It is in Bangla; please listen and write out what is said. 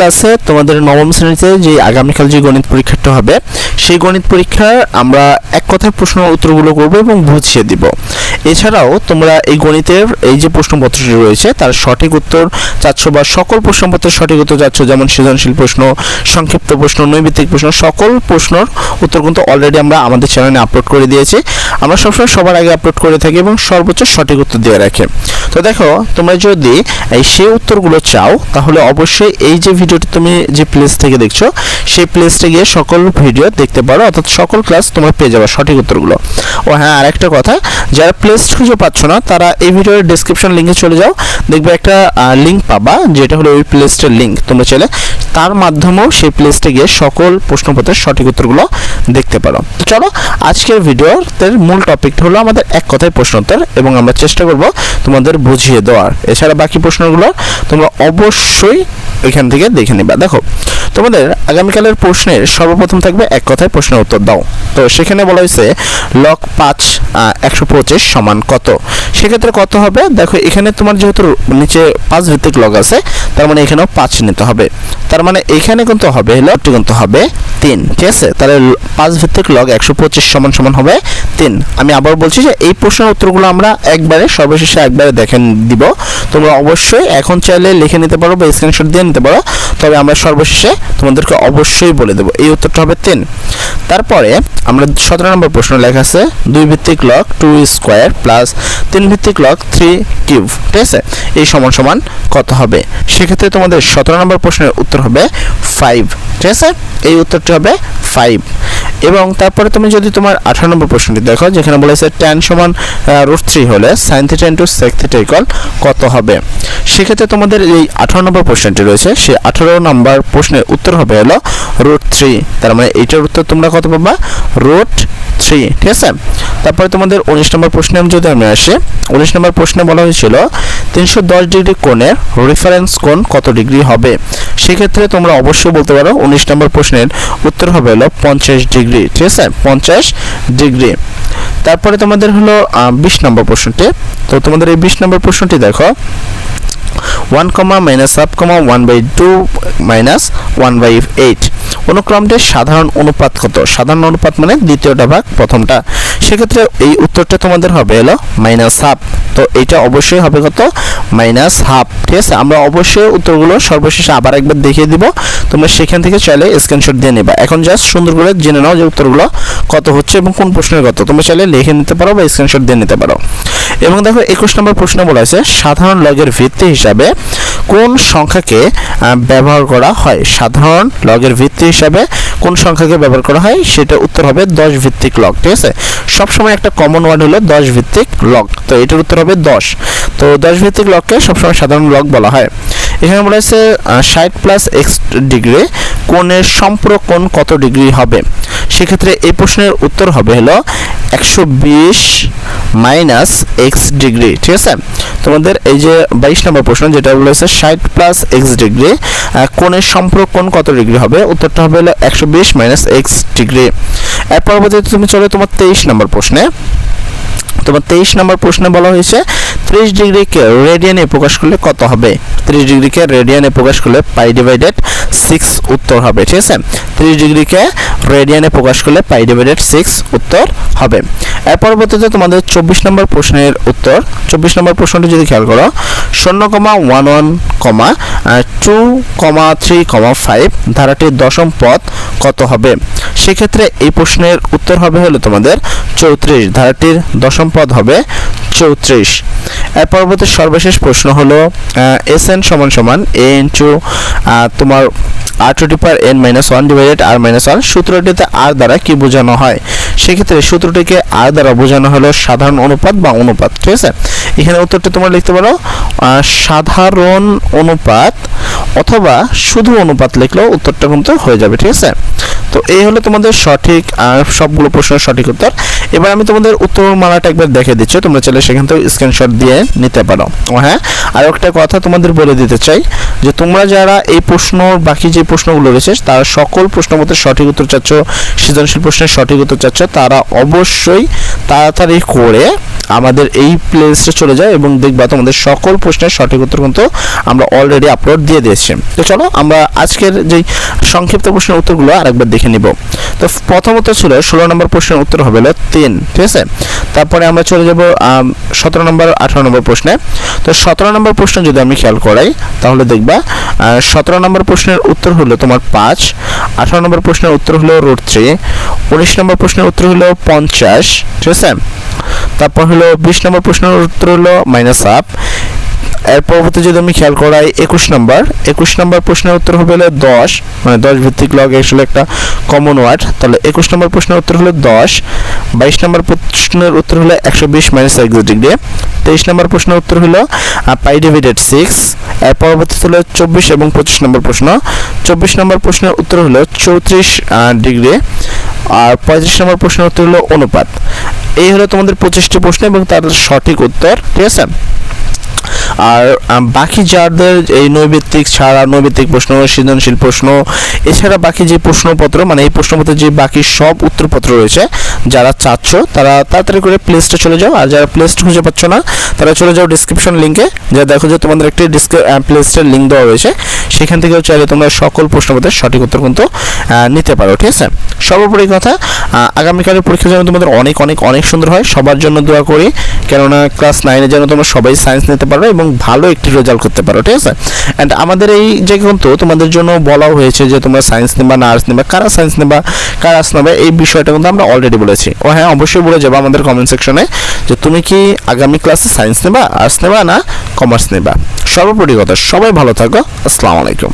ক্লাসে তোমাদের নবম শ্রেণীতে যে আগামীকাল যে গণিত পরীক্ষাটা হবে, সেই গণিত পরীক্ষার আমরা এক কথায় প্রশ্ন উত্তরগুলো করব এবং বুঝিয়ে দিব। এছাড়াও তোমরা এই গণিতের এই যে প্রশ্নপত্রটি রয়েছে, তার সঠিক উত্তর চাচ্ছ বা সকল প্রশ্নপত্রের সঠিক উত্তর চাচ্ছ, যেমন সৃজনশীল প্রশ্ন, সংক্ষিপ্ত প্রশ্ন, নৈমিত্তিক প্রশ্ন, সকল প্রশ্নর উত্তর কিন্তু অলরেডি আমরা আমাদের চ্যানেলে আপলোড করে দিয়েছি। আমরা সবসময় সবার আগে আপলোড করে থাকি এবং সর্বোচ্চ সঠিক উত্তর দিয়ে রাখি। তো দেখো, তোমরা যদি এই সেই উত্তরগুলো চাও, তাহলে অবশ্যই এই যে ভিডিওটি তুমি যে প্লেস থেকে দেখছ, সেই প্লেসটে গিয়ে সকল ভিডিও দেখতে পারো, অর্থাৎ সকল ক্লাস তোমরা পেয়ে যাবে সঠিক উত্তরগুলো। ও হ্যাঁ আরেকটা কথা, যারা প্লেস খুঁজে পাচ্ছ না, তারা এই ভিডিওর ডিসক্রিপশন লিঙ্কে চলে যাও, দেখবে একটা লিঙ্ক পাবা, যেটা হলো ওই প্লেসটার লিঙ্ক তোমরা চাইলে তার মাধ্যমেও সেই প্লেসটে গিয়ে সকল প্রশ্নপত্রের সঠিক উত্তরগুলো দেখতে পারো। চলো, আজকের ভিডিওর মূল টপিকটা হলো আমাদের এক কথায় প্রশ্নোত্তর এবং আমরা চেষ্টা করব তোমাদের বুঝিয়ে দেওয়ার। এছাড়া বাকি প্রশ্নগুলো তোমরা অবশ্যই এখান থেকে দেখে নিবা। দেখো তোমাদের আগামীকালের প্রশ্নের সর্বপ্রথম থাকবে এক কথায় প্রশ্নের উত্তর দাও। তো সেখানে বলা হয়েছে লক পাঁচ একশো পঁচিশ সমান কত? সেক্ষেত্রে কত হবে? দেখো, এখানে তোমার যেহেতু নিচে পাঁচ ভিত্তিক লগ আছে, তার মানে এখানেও পাঁচ নিতে হবে। তার মানে এখানে কিন্তু হবে লকটি কিন্তু হবে তিন, ঠিক আছে? তাহলে পাঁচ ভিত্তিক লগ একশো পঁচিশ সমান সমান হবে তিন। আমি আবার বলছি যে, এই প্রশ্নের উত্তরগুলো আমরা একবারে, সর্বশেষে একবারে দেখে দিব। তোমরা অবশ্যই এখন চাইলে লিখে নিতে পারো বা স্ক্রিনশট দিয়ে নিতে পারো। তবে আমরা সর্বশেষে তোমাদেরকে অবশ্যই বলে দেবো। এই উত্তরটা হবে তিন। তারপরে আমরা সতেরো নম্বর প্রশ্ন লেখা আছে, দুই ভিত্তিক লক টু স্কোয়ার প্লাস তিন ভিত্তিক লক থ্রি কিউব ঠিক আছে? এই সমান সমান কত হবে? সেক্ষেত্রে তোমাদের সতেরো নম্বর প্রশ্নের উত্তর হবে ফাইভ ঠিক আছে? এই উত্তরটি হবে ফাইভ এবং তারপরে তুমি যদি তোমার আঠারো নম্বর প্রশ্নটি দেখো, যেখানে বলেছে ট্যান সমান রুট থ্রি হলে sine theta into sec theta equal কত হবে? সেক্ষেত্রে তোমাদের এই আঠারো নম্বর প্রশ্নটি রয়েছে, সেই আঠারো নম্বর প্রশ্নের উত্তর হবে হলো রুট থ্রি তার মানে এইটার উত্তর তোমরা কত পাবা? রুট থ্রি ঠিক আছে? তারপরে তোমাদের উনিশ নম্বর প্রশ্নে যদি আমি আসি, উনিশ নম্বর প্রশ্নে বলা হয়েছিল, তিনশো দশ ডিগ্রি কোণের রেফারেন্স কোণ কত ডিগ্রি হবে? সেক্ষেত্রে তোমরা অবশ্যই বলতে পারো, উনিশ নম্বর প্রশ্নের উত্তর হবে হলো পঞ্চাশ ডিগ্রি, ঠিক আছে? পঞ্চাশ ডিগ্রি। তারপরে তোমাদের হলো বিশ নম্বর প্রশ্নটি। তো তোমাদের এই বিশ নম্বর প্রশ্নটি দেখো। One comma minus half comma one by two minus one by eight. অনুক্রমটির সাধারণ অনুপাত কত? সাধারণ অনুপাত মানে দ্বিতীয়টা ভাগ প্রথমটা। সেক্ষেত্রে এই উত্তরটা তোমাদের হবে এলো মাইনাস হাফ। তো এটা অবশ্যই হবে কত? Minus half. ঠিক আছে? আমরা অবশ্যই উত্তরগুলো সর্বশেষে আবার একবার দেখিয়ে দিব। তোমরা সেখান থেকে চাইলে স্ক্রিনশট দিয়ে নেবা। এখন জাস্ট সুন্দর করে জেনে নাও যে উত্তরগুলো কত হচ্ছে এবং কোন প্রশ্নের কত তোমরা চাইলে লিখে নিতে পারো বা স্ক্রিনশট দিয়ে নিতে পারো। এবং দেখো একুশ নম্বর প্রশ্ন বলা আছে সাধারণ লগের ভিত্তি হিসাবে কোন সংখ্যাকে ব্যবহার করা হয়? সাধারণ লগের ভিত্তি হিসাবে কোন সংখ্যাকে ব্যবহার করা হয়? সেটা উত্তর হবে দশ ভিত্তিক লগ ঠিক আছে? সবসময় একটা কমন ওয়ার্ড হলো দশ ভিত্তিক লগ তো এটার উত্তর হবে দশ। তো দশ ভিত্তিক লগকে সবসময় সাধারণ লগ বলা হয়। এখানে বলা হয়েছে ষাট প্লাস এক্স ডিগ্রি কোণের সম্পূরক কোণ কত ডিগ্রি হবে? সেক্ষেত্রে এই প্রশ্নের উত্তর হবে হলো একশো বিশ মাইনাস এক্স ডিগ্রি ঠিক আছে? তোমাদের এই যে বাইশ নম্বর প্রশ্ন, যেটা বলেছে ষাট প্লাস এক্স ডিগ্রি কোণের সম্পর্ক কোণ কত ডিগ্রি হবে? উত্তরটা হবে হলো একশো বিশ মাইনাস এক্স ডিগ্রি এর পরবর্তীতে তুমি চলো তোমার তেইশ নম্বর প্রশ্নে। তোমার তেইশ নম্বর প্রশ্নে বলা হয়েছে ত্রিশ ডিগ্রিকে রেডিয়ানে প্রকাশ করলে কত হবে? ত্রিশ ডিগ্রিকে রেডিয়ানে প্রকাশ করলে পাই ডিভাইডেড সিক্স উত্তর হবে, ঠিক আছে? ত্রিশ ডিগ্রিকে রেডিয়ানে প্রকাশ করলে পাই ডিভাইডেড সিক্স উত্তর হবে। এর পরবর্তীতে তোমাদের চব্বিশ নম্বর প্রশ্নের উত্তর। চব্বিশ নম্বর প্রশ্নটি যদি খেয়াল করো, শূন্য comma one one comma two comma three comma five ধারাটির দশম পদ কত হবে? সেক্ষেত্রে এই প্রশ্নের উত্তর হবে হলো তোমাদের চৌত্রিশ, ধারাটির দশম পদ হবে চৌত্রিশ। এর পরবর্তী সর্বশেষ প্রশ্ন হলো এস এন সমান সমান এ ইন্টু তোমার r to power n minus one divided r minus one সূত্রটিতে r দ্বারা কি বোঝানো হয়? সেক্ষেত্রে সূত্রটিকে আর দ্বারা বোঝানো হলো সাধারণ অনুপাত বা অনুপাত, ঠিক আছে? এখানে উত্তরটা তোমরা লিখতে পারো সাধারণ অনুপাত অথবা শুধু অনুপাত লিখলেও উত্তরটা কিন্তু হয়ে যাবে, ঠিক আছে? তো এই হলো তোমাদের সঠিক সবগুলো প্রশ্নের সঠিক উত্তর। এবার আমি তোমাদের উত্তরমালাটা একবার দেখে দিচ্ছি, তোমরা চাইলে সেখান থেকে স্ক্রিনশট দিয়ে নিতে পারো। হ্যাঁ? আর একটা কথা তোমাদের বলে দিতে চাই, যে তোমরা যারা এই প্রশ্ন, বাকি যে প্রশ্নগুলো রয়েছে, তারা সকল প্রশ্নপত্রের সঠিক উত্তর চাচ্ছ, সৃজনশীল প্রশ্নের সঠিক উত্তর চাচ্ছ, তারা অবশ্যই তাড়াতাড়ি করে আমাদের এই প্লে লিস্টে চলে যাও এবং দেখবা তোমাদের সকল প্রশ্নের সঠিক উত্তর কিন্তু আমরা অলরেডি আপলোড দিয়ে দিয়েছি। তো চলো, আমরা আজকের যেই সংক্ষিপ্ত প্রশ্নের উত্তরগুলো আরেকবার দেখে নিব। তো প্রথমত ছিল, ষোলো নম্বর প্রশ্নের উত্তর হবে হলো তিন, ঠিক আছে? তারপরে আমরা চলে যাব সতেরো নম্বর, আঠারো নম্বর প্রশ্নে। তো সতেরো নম্বর প্রশ্ন যদি আমি খেয়াল করাই, তাহলে দেখবা সতেরো নম্বর প্রশ্নের উত্তর হলো তোমার পাঁচ, আঠারো নম্বর প্রশ্নের উত্তর হলো রুট থ্রি, উনিশ নম্বর প্রশ্নের উত্তর হলো পঞ্চাশ, ঠিক আছে? তারপর হলো বিশ নম্বর প্রশ্নের উত্তর হলো মাইনাস হাফ এর পরবর্তী যদি আমি খেয়াল করাই, একুশ নম্বর। একুশ নম্বর প্রশ্নের উত্তর হবে হলো দশ মানে দশ ভিত্তিক লগ আসলে একটা কমন ওয়ার্ড তাহলে একুশ নম্বর প্রশ্নের উত্তর হলো দশ, বাইশ নম্বর প্রশ্নের উত্তর হলো একশো বিশ মাইনাস এক্স ডিগ্রি তেইশ নম্বর প্রশ্নের উত্তর হলো পাই ডিভাইডেড সিক্স এর পরবর্তী হলো চব্বিশ এবং পঁচিশ নম্বর প্রশ্ন। চব্বিশ নম্বর প্রশ্নের উত্তর হলো চৌত্রিশ ডিগ্রি। আর পঁয়ত্রিশ নম্বর প্রশ্নের উত্তর হলো অনুপাত। এই হলো তোমাদের পঁচিশটি প্রশ্ন এবং তার সঠিক উত্তর, ঠিক আছে? আর বাকি যাদের এই নৈবেত্তিক ছাড়া নৈবেত্তিক প্রশ্ন, সৃজনশীল প্রশ্ন, এছাড়া বাকি যে প্রশ্নপত্র মানে এই প্রশ্নপত্রের যে বাকি সব উত্তরপত্র রয়েছে, যারা চাচ্ছ, তারা তাড়াতাড়ি করে প্লে চলে যাও, আর যারা প্লে খুঁজে পাচ্ছ না, তারা চলে যাও ডিসক্রিপশন লিঙ্কে, যা দেখো যে তোমাদের একটি প্লে স্টোর লিঙ্ক দেওয়া রয়েছে, সেখান থেকেও চাইলে তোমরা সকল প্রশ্নপত্রের সঠিক উত্তর কিন্তু নিতে পারো, ঠিক আছে? সর্বোপরি কথা আগামীকালের পরীক্ষা যেন তোমাদের অনেক অনেক অনেক সুন্দর হয়। সবার জন্য দোয়া করি, কেননা ক্লাস নাইনে যেন তোমরা সবাই সায়েন্স নিতে পারো এবং ভালো একটি রেজাল্ট করতে পারো, ঠিক আছে? অ্যান্ড আমাদের এই যে কিন্তু তোমাদের জন্য বলাও হয়েছে যে তোমরা সায়েন্স নেবা না আর্টস নেবা, কারা সায়েন্স নেবা, কারা আর্টস নেবে, এই বিষয়টা কিন্তু আমরা অলরেডি বলেছি। ও হ্যাঁ অবশ্যই বলে যাব আমাদের কমেন্ট সেকশনে যে তুমি কি আগামী ক্লাসে সায়েন্স নেবা আর্টস নেবা না কমার্স নেবা। সর্বোপরি কথা, সবাই ভালো থাকো, আসসালামু আলাইকুম।